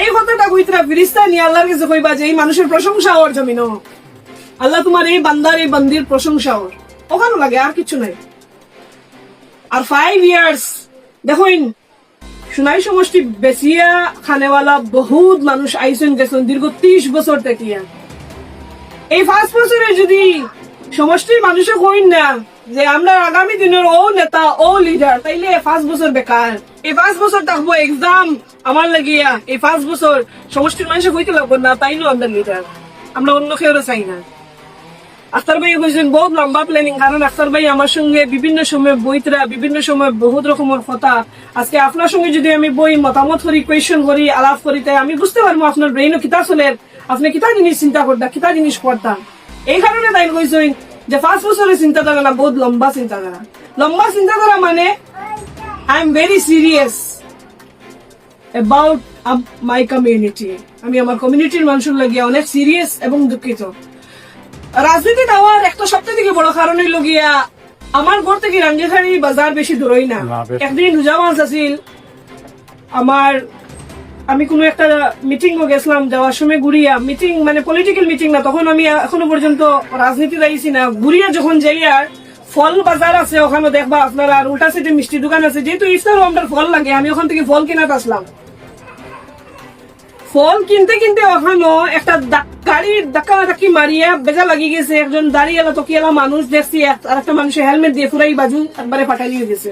এই কথাটা কইতরা ফিরিস্তা নিয়ে আল্লাহর কাছে কইবা যে এই মানুষের প্রশংসা ওর জমিন। আল্লাহ তোমার এই বান্দার, এই বান্দির প্রশংসা ওর। ওখানে লাগে, আর কিছু নাই। আর ফাইভ ইয়ার্স দেখুন, সোনাই সমষ্টি বেসিয়া খানেওয়ালা বহুত মানুষ আইসন গেছেন দীর্ঘ ত্রিশ বছর থেকে। এই পাঁচ বছরে যদি সমষ্টির মানুষে কইন না যে আমরা আগামী দিনের ও নেতা, ও লিডার তাইলে পাঁচ বছর বেকার। এই পাঁচ বছর থাকব এক্সাম আমার লাগিয়া। এই পাঁচ বছর সমষ্টির মানুষে কইতে লাগবো, না তাইলেও আমরা লিডার আমরা অন্য কেউ চাই না। আখতার ভাই কইছেন, বহুত লম্বা প্ল্যানিং কারণ আখতার ভাই আমার সঙ্গে বিভিন্ন সময় বইতরা, বিভিন্ন সময় বহুত রকমের কথা। আজকে আপনার সঙ্গে যদি আমি বই, মতামত করি কোয়েশন করি, আলাপ করি, তাই আমি বুঝতে পারব আপনার ব্রেইনও কিতা চলে, আপনি কিতা জিনিস চিন্তা করতা, কিতা জিনিস করতাম এই কারণে তাই কইছেন যে পাঁচ বছরের চিন্তাধারা না বহুত লম্বা চিন্তাধারা লম্বা চিন্তাধারা মানে I am very serious about my community আমি আমার কমিউনিটির মানুষের লাগিয়া অনেক সিরিয়াস এবং দুঃখিত। রাজনীতি দেওয়ার একটা সবচেয়ে থেকে বড় কারণ হইল গিয়া আমার ঘর থেকে রাঞ্জিখানি বাজার বেশি দূরই না। একদিন রোজা মাস আছিল আমার আমি কোনো একটা মিটিং গেছিলাম যাওয়ার সময় ঘুরিয়া মিটিং মানে পলিটিক্যাল মিটিং না, তখন আমি এখনও পর্যন্ত রাজনীতি আইছি না। ঘুরিয়া যখন যাইয়া ফল বাজার আছে, ওখানে দেখবা আপনারা আর উল্টা সাইডে মিষ্টি দোকান আছে, যেহেতু ইফতারও আমার ফল লাগে, আমি ওখান থেকে ফল কিনাত আসলাম। ফল কিনতে কিনতে ওখানো একটা গাড়ি ধাক্কা ধাক্কি মারিয়া বেজা লাগি গেছে, একজন দাঁড়িয়ে তকিয়ালা মানুষ দেখছি, আর একটা মানুষের হেলমেট দিয়ে পুরাই বাজু, একবারে ফাটাই দিয়ে গেছে।